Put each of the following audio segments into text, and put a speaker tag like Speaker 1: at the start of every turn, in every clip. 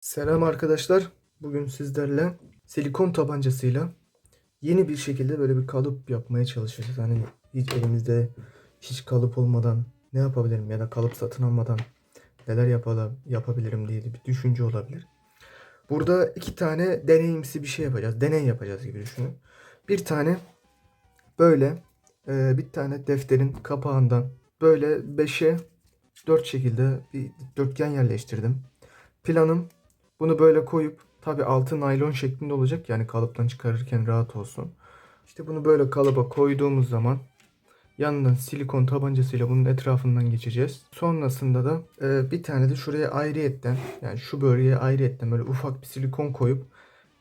Speaker 1: Selam arkadaşlar. Bugün sizlerle silikon tabancasıyla yeni bir şekilde böyle bir kalıp yapmaya çalışacağız. Hani hiç elimizde hiç kalıp olmadan ne yapabilirim ya da kalıp satın almadan neler yapala- yapabilirim diye bir düşünce olabilir. Burada iki tane deneyimsi bir şey yapacağız. Deney yapacağız gibi düşünün. Bir tane böyle e, bir tane defterin kapağından böyle 5'e 4 şekilde bir dörtgen yerleştirdim. Planım bunu böyle koyup tabi altı naylon şeklinde olacak yani kalıptan çıkarırken rahat olsun. İşte bunu böyle kalıba koyduğumuz zaman yanından silikon tabancasıyla bunun etrafından geçeceğiz. Sonrasında da e, bir tane de şuraya ayrıyetten yani şu bölgeye ayrıyetten böyle ufak bir silikon koyup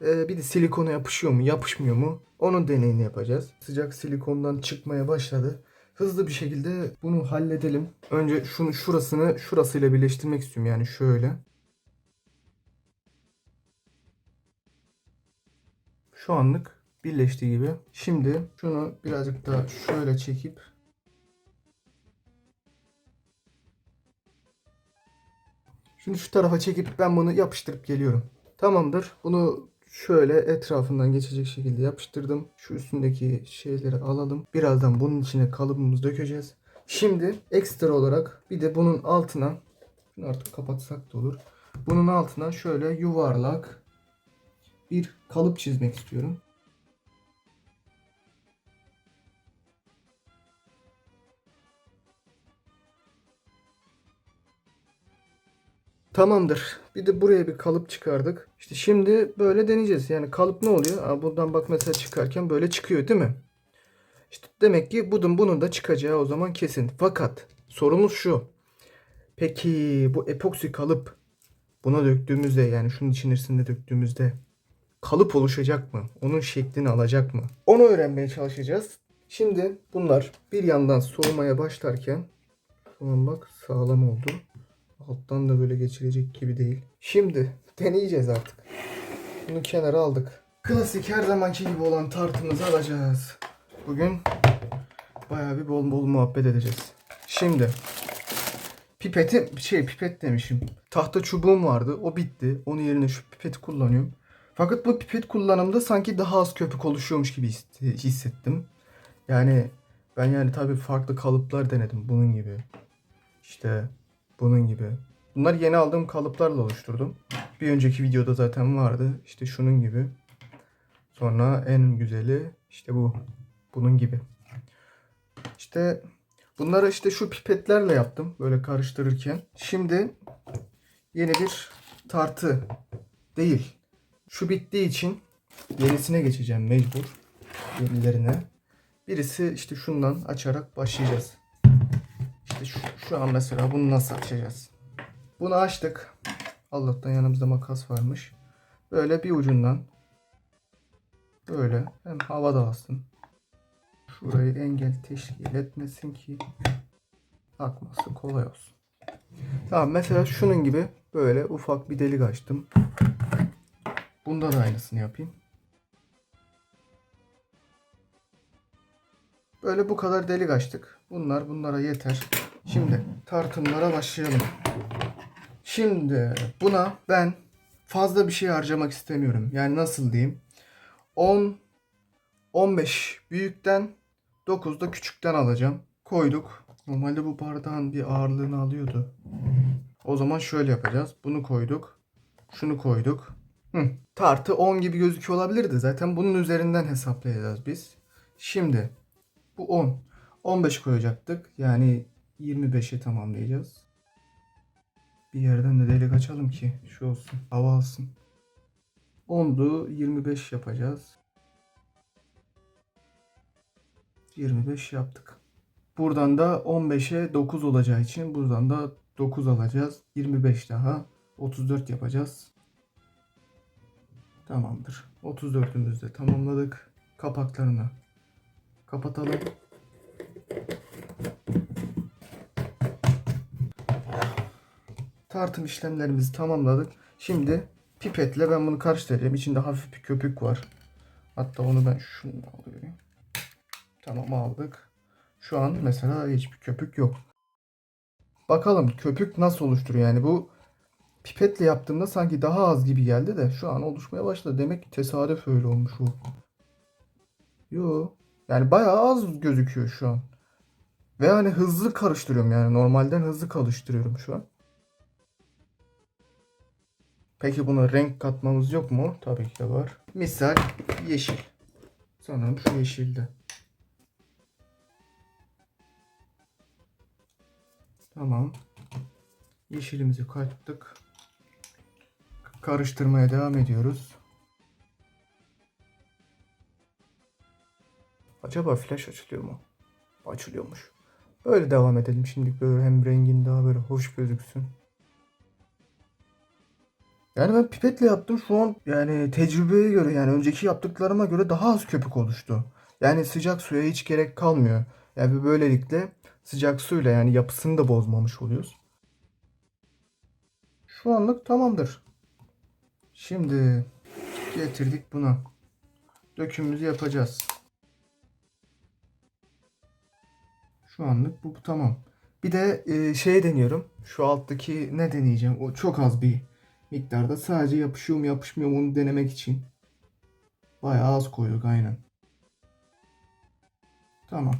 Speaker 1: e, bir de silikona yapışıyor mu yapışmıyor mu onun deneyini yapacağız. Sıcak silikondan çıkmaya başladı. Hızlı bir şekilde bunu halledelim. Önce şunu şurasını şurasıyla birleştirmek istiyorum yani şöyle. Şu anlık birleştiği gibi. Şimdi şunu birazcık daha şöyle çekip Şunu şu tarafa çekip ben bunu yapıştırıp geliyorum. Tamamdır. Bunu şöyle etrafından geçecek şekilde yapıştırdım. Şu üstündeki şeyleri alalım. Birazdan bunun içine kalıbımızı dökeceğiz. Şimdi ekstra olarak bir de bunun altına artık kapatsak da olur. Bunun altına şöyle yuvarlak bir kalıp çizmek istiyorum. Tamamdır. Bir de buraya bir kalıp çıkardık. İşte şimdi böyle deneyeceğiz. Yani kalıp ne oluyor? Aa, buradan bak mesela çıkarken böyle çıkıyor değil mi? İşte demek ki bunun bunun da çıkacağı o zaman kesin. Fakat sorumuz şu. Peki bu epoksi kalıp buna döktüğümüzde yani şunun içerisinde döktüğümüzde kalıp oluşacak mı? Onun şeklini alacak mı? Onu öğrenmeye çalışacağız. Şimdi bunlar bir yandan soğumaya başlarken Tamam bak sağlam oldu. Alttan da böyle geçirecek gibi değil. Şimdi deneyeceğiz artık. Bunu kenara aldık. Klasik her zamanki gibi olan tartımızı alacağız. Bugün bayağı bir bol bol muhabbet edeceğiz. Şimdi pipeti şey pipet demişim. Tahta çubuğum vardı. O bitti. Onun yerine şu pipeti kullanıyorum. Fakat bu pipet kullanımda sanki daha az köpük oluşuyormuş gibi his- hissettim. Yani ben yani tabii farklı kalıplar denedim bunun gibi. İşte bunun gibi. Bunlar yeni aldığım kalıplarla oluşturdum. Bir önceki videoda zaten vardı. İşte şunun gibi. Sonra en güzeli işte bu. Bunun gibi. İşte bunları işte şu pipetlerle yaptım. Böyle karıştırırken. Şimdi yeni bir tartı değil. Şu bittiği için yenisine geçeceğim mecbur. Yenilerine. Birisi işte şundan açarak başlayacağız. İşte şu, şu an mesela bunu nasıl açacağız? Bunu açtık. Allah'tan yanımızda makas varmış. Böyle bir ucundan böyle hem hava dağılsın. Şurayı engel teşkil etmesin ki akması kolay olsun. Tamam mesela şunun gibi böyle ufak bir delik açtım. Bunda da aynısını yapayım. Böyle bu kadar delik açtık. Bunlar bunlara yeter. Şimdi tartımlara başlayalım. Şimdi buna ben fazla bir şey harcamak istemiyorum. Yani nasıl diyeyim? 10 15 büyükten 9 da küçükten alacağım. Koyduk. Normalde bu bardağın bir ağırlığını alıyordu. O zaman şöyle yapacağız. Bunu koyduk. Şunu koyduk. Hı. Tartı 10 gibi gözüküyor olabilirdi. Zaten bunun üzerinden hesaplayacağız biz. Şimdi bu 10. 15 koyacaktık. Yani 25'e tamamlayacağız. Bir yerden de delik açalım ki şu olsun. Hava alsın. 10'du 25 yapacağız. 25 yaptık. Buradan da 15'e 9 olacağı için buradan da 9 alacağız. 25 daha 34 yapacağız. Tamamdır. 34'ümüzü de tamamladık. Kapaklarını kapatalım. Tartım işlemlerimizi tamamladık. Şimdi pipetle ben bunu karıştıracağım. İçinde hafif bir köpük var. Hatta onu ben şunu alıyorum. Tamam aldık. Şu an mesela hiçbir köpük yok. Bakalım köpük nasıl oluşturuyor yani bu Pipetle yaptığımda sanki daha az gibi geldi de şu an oluşmaya başladı. Demek ki tesadüf öyle olmuş o. Yo. Yani bayağı az gözüküyor şu an. Ve hani hızlı karıştırıyorum yani. Normalden hızlı karıştırıyorum şu an. Peki buna renk katmamız yok mu? Tabii ki de var. Misal yeşil. Sanırım şu yeşilde. Tamam. Yeşilimizi kattık. Karıştırmaya devam ediyoruz. Acaba flash açılıyor mu? Açılıyormuş. Böyle devam edelim şimdi böyle hem rengin daha böyle hoş gözüksün. Yani ben pipetle yaptım şu an yani tecrübeye göre yani önceki yaptıklarıma göre daha az köpük oluştu. Yani sıcak suya hiç gerek kalmıyor. Yani böylelikle sıcak suyla yani yapısını da bozmamış oluyoruz. Şu anlık tamamdır. Şimdi getirdik buna. Dökümümüzü yapacağız. Şu anlık bu, bu tamam. Bir de e, şey deniyorum. Şu alttaki ne deneyeceğim? O çok az bir miktarda. Sadece yapışıyor mu yapışmıyor mu onu denemek için. Bayağı az koyduk aynen. Tamam.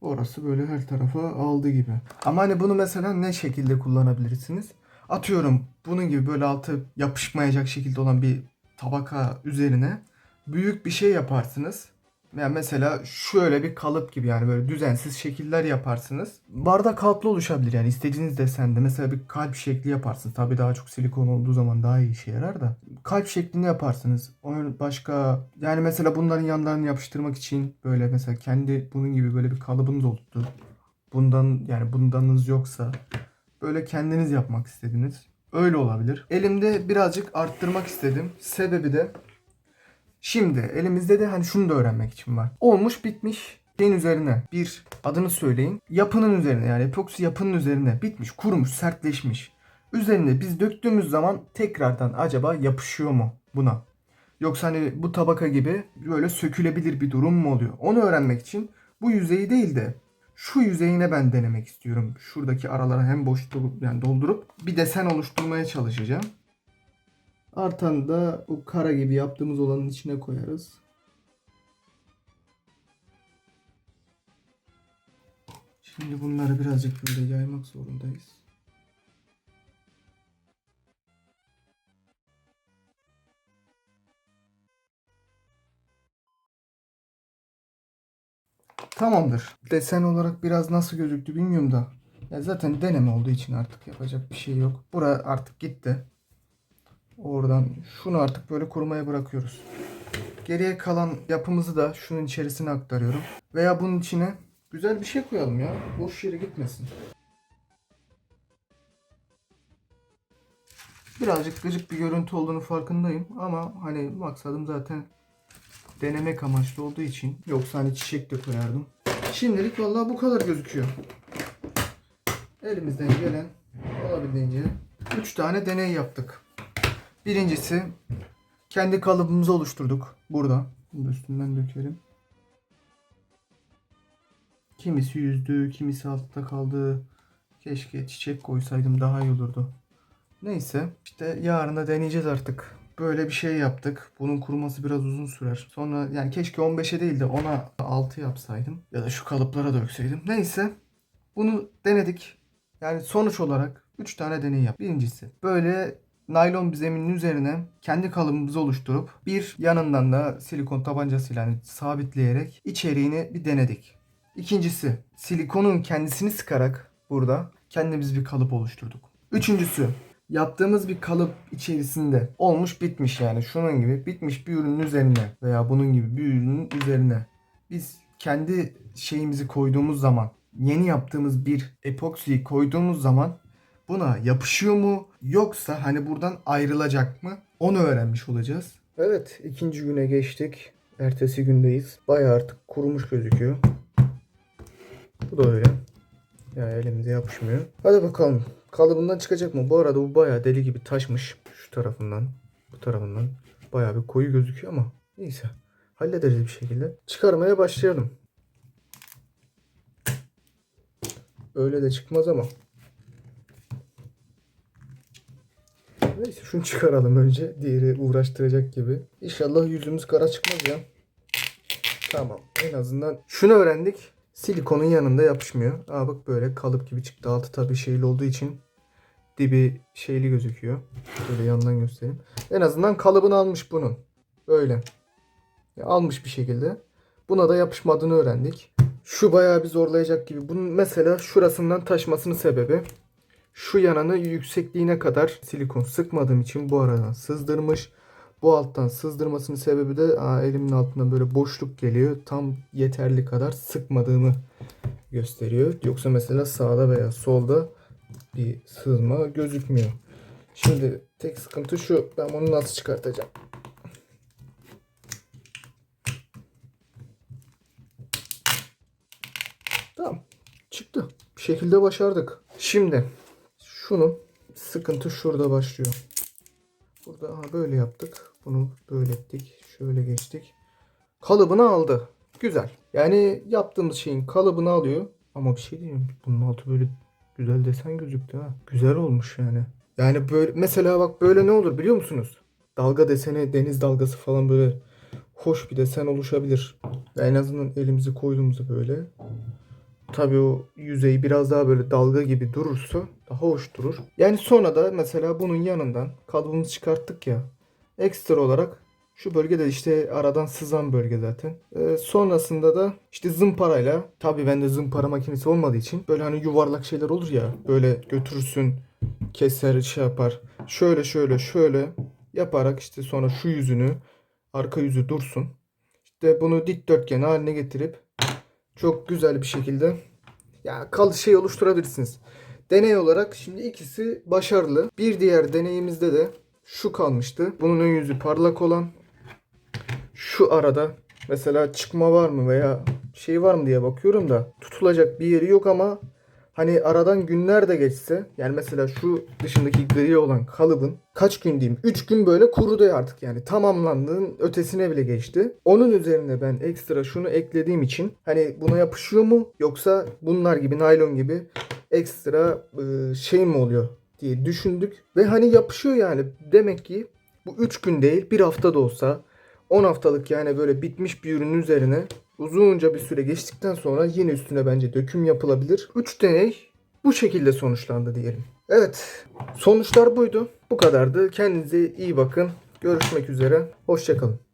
Speaker 1: Orası böyle her tarafa aldı gibi. Ama hani bunu mesela ne şekilde kullanabilirsiniz? Atıyorum bunun gibi böyle altı yapışmayacak şekilde olan bir tabaka üzerine büyük bir şey yaparsınız. Yani mesela şöyle bir kalıp gibi yani böyle düzensiz şekiller yaparsınız. Bardak kalıplı oluşabilir yani istediğiniz desende. Mesela bir kalp şekli yaparsınız. Tabii daha çok silikon olduğu zaman daha iyi işe yarar da. Kalp şeklini yaparsınız. Onun başka yani mesela bunların yanlarını yapıştırmak için böyle mesela kendi bunun gibi böyle bir kalıbınız oldu. Bundan yani bundanınız yoksa böyle kendiniz yapmak istediniz. Öyle olabilir. Elimde birazcık arttırmak istedim. Sebebi de Şimdi elimizde de hani şunu da öğrenmek için var. Olmuş bitmiş şeyin üzerine bir adını söyleyin. Yapının üzerine yani epoksi yapının üzerine bitmiş, kurumuş, sertleşmiş. Üzerine biz döktüğümüz zaman tekrardan acaba yapışıyor mu buna? Yoksa hani bu tabaka gibi böyle sökülebilir bir durum mu oluyor? Onu öğrenmek için bu yüzeyi değil de şu yüzeyine ben denemek istiyorum. Şuradaki aralara hem boşluk yani doldurup bir desen oluşturmaya çalışacağım. Artan da o kara gibi yaptığımız olanın içine koyarız. Şimdi bunları birazcık böyle yaymak zorundayız. Tamamdır. Desen olarak biraz nasıl gözüktü bilmiyorum da. Ya zaten deneme olduğu için artık yapacak bir şey yok. Bura artık gitti. Oradan şunu artık böyle kurumaya bırakıyoruz. Geriye kalan yapımızı da şunun içerisine aktarıyorum. Veya bunun içine güzel bir şey koyalım ya. Boş yere gitmesin. Birazcık gıcık bir görüntü olduğunu farkındayım ama hani maksadım zaten denemek amaçlı olduğu için yoksa hani çiçek de koyardım. Şimdilik vallahi bu kadar gözüküyor. Elimizden gelen olabildiğince 3 tane deney yaptık. Birincisi kendi kalıbımızı oluşturduk burada. Bunu üstünden dökelim. Kimisi yüzdü, kimisi altta kaldı. Keşke çiçek koysaydım daha iyi olurdu. Neyse işte yarın da deneyeceğiz artık. Böyle bir şey yaptık. Bunun kuruması biraz uzun sürer. Sonra yani keşke 15'e değil de 10'a 6 yapsaydım. Ya da şu kalıplara dökseydim. Neyse bunu denedik. Yani sonuç olarak 3 tane deney yap. Birincisi böyle naylon bir zeminin üzerine kendi kalıbımızı oluşturup bir yanından da silikon tabancasıyla hani sabitleyerek içeriğini bir denedik. İkincisi silikonun kendisini sıkarak burada kendimiz bir kalıp oluşturduk. Üçüncüsü yaptığımız bir kalıp içerisinde olmuş bitmiş yani şunun gibi bitmiş bir ürünün üzerine veya bunun gibi bir ürünün üzerine biz kendi şeyimizi koyduğumuz zaman yeni yaptığımız bir epoksiyi koyduğumuz zaman buna yapışıyor mu yoksa hani buradan ayrılacak mı onu öğrenmiş olacağız. Evet ikinci güne geçtik. Ertesi gündeyiz. Bayağı artık kurumuş gözüküyor. Bu da öyle. Ya elimize yapışmıyor. Hadi bakalım. Kalıbından çıkacak mı? Bu arada bu bayağı deli gibi taşmış. Şu tarafından, bu tarafından. Bayağı bir koyu gözüküyor ama neyse. Hallederiz bir şekilde. Çıkarmaya başlayalım. Öyle de çıkmaz ama. Neyse şunu çıkaralım önce. Diğeri uğraştıracak gibi. İnşallah yüzümüz kara çıkmaz ya. Tamam. En azından şunu öğrendik. Silikonun yanında yapışmıyor. Aa bak böyle kalıp gibi çıktı. Altı tabii şeyli olduğu için dibi şeyli gözüküyor. Şöyle yandan göstereyim. En azından kalıbını almış bunun. Böyle. Ya almış bir şekilde. Buna da yapışmadığını öğrendik. Şu bayağı bir zorlayacak gibi. Bunun mesela şurasından taşmasının sebebi şu yanını yüksekliğine kadar silikon sıkmadığım için bu aradan sızdırmış. Bu alttan sızdırmasının sebebi de aa, elimin altında böyle boşluk geliyor. Tam yeterli kadar sıkmadığımı gösteriyor. Yoksa mesela sağda veya solda bir sızma gözükmüyor. Şimdi tek sıkıntı şu. Ben bunu nasıl çıkartacağım? Tamam. Çıktı. Bir şekilde başardık. Şimdi şunu sıkıntı şurada başlıyor. Burada aha böyle yaptık. Bunu böyle ettik. Şöyle geçtik. Kalıbını aldı. Güzel. Yani yaptığımız şeyin kalıbını alıyor. Ama bir şey diyeyim. Bunun altı böyle güzel desen gözüktü ha. Güzel olmuş yani. Yani böyle mesela bak böyle ne olur biliyor musunuz? Dalga deseni, deniz dalgası falan böyle hoş bir desen oluşabilir. Ya en azından elimizi koyduğumuzda böyle Tabii o yüzeyi biraz daha böyle dalga gibi durursa daha hoş durur. Yani sonra da mesela bunun yanından kalıbımızı çıkarttık ya. Ekstra olarak şu bölgede işte aradan sızan bölge zaten. Ee, sonrasında da işte zımparayla tabii bende zımpara makinesi olmadığı için böyle hani yuvarlak şeyler olur ya böyle götürürsün keser şey yapar. Şöyle şöyle şöyle yaparak işte sonra şu yüzünü arka yüzü dursun. İşte bunu dikdörtgen haline getirip çok güzel bir şekilde ya kal şey oluşturabilirsiniz. Deney olarak şimdi ikisi başarılı. Bir diğer deneyimizde de şu kalmıştı. Bunun ön yüzü parlak olan şu arada mesela çıkma var mı veya şey var mı diye bakıyorum da tutulacak bir yeri yok ama hani aradan günler de geçse yani mesela şu dışındaki gri olan kalıbın kaç gün diyeyim? 3 gün böyle kurudu artık yani. Tamamlandığın ötesine bile geçti. Onun üzerine ben ekstra şunu eklediğim için hani buna yapışıyor mu yoksa bunlar gibi naylon gibi ekstra e, şey mi oluyor diye düşündük. Ve hani yapışıyor yani. Demek ki bu 3 gün değil bir hafta da olsa 10 haftalık yani böyle bitmiş bir ürünün üzerine uzunca bir süre geçtikten sonra yine üstüne bence döküm yapılabilir. 3 deney bu şekilde sonuçlandı diyelim. Evet sonuçlar buydu. Bu kadardı. Kendinize iyi bakın. Görüşmek üzere. Hoşçakalın.